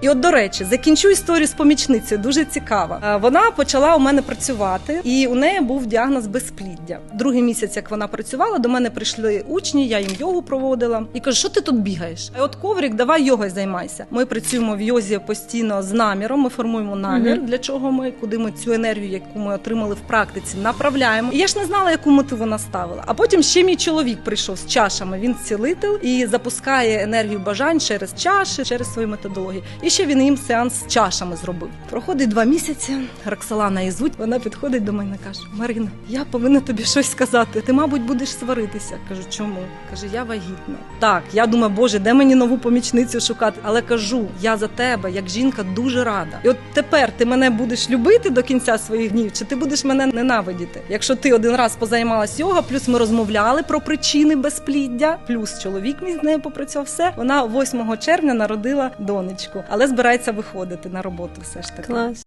І от, до речі, закінчу історію з помічницею, дуже цікава. Е, Вона почала у мене працювати, і у неї був діагноз безпліддя. Другий місяць, як вона працювала, до мене прийшли учні, я їм йогу проводила. І кажу, що ти тут бігаєш? А от коврик, давай йогою займайся. Ми працюємо в йозі постійно з наміром. Ми формуємо намір, Мгм. для чого ми, куди ми цю енергію, яку ми отримали в практиці, направляємо. І я ж не знала, яку мету вона ставила. А потім ще мій чоловік прийшов з чашами. Він цілитель і запускає енергію бажань через чаші, через свою методологію. І ще він їм сеанс з чашами зробив. Проходить два місяці. Роксолана її звуть. Вона підходить до мене каже: Марина, я повинна тобі щось сказати. Ти, мабуть, будеш сваритися. Кажу, чому? Каже, я вагітна. Так, я думаю, боже, де мені нову помічницю шукати? Але кажу, я за тебе, як жінка, дуже рада. І от тепер ти мене будеш любити до кінця своїх днів, чи ти будеш мене ненавидіти? Якщо ти один раз позаймалась йога, плюс ми розмовляли про причини безпліддя, плюс чоловік мій з нею попрацював все. Вона 8 червня народила донечку, але збирається виходити на роботу все ж таки. Клас.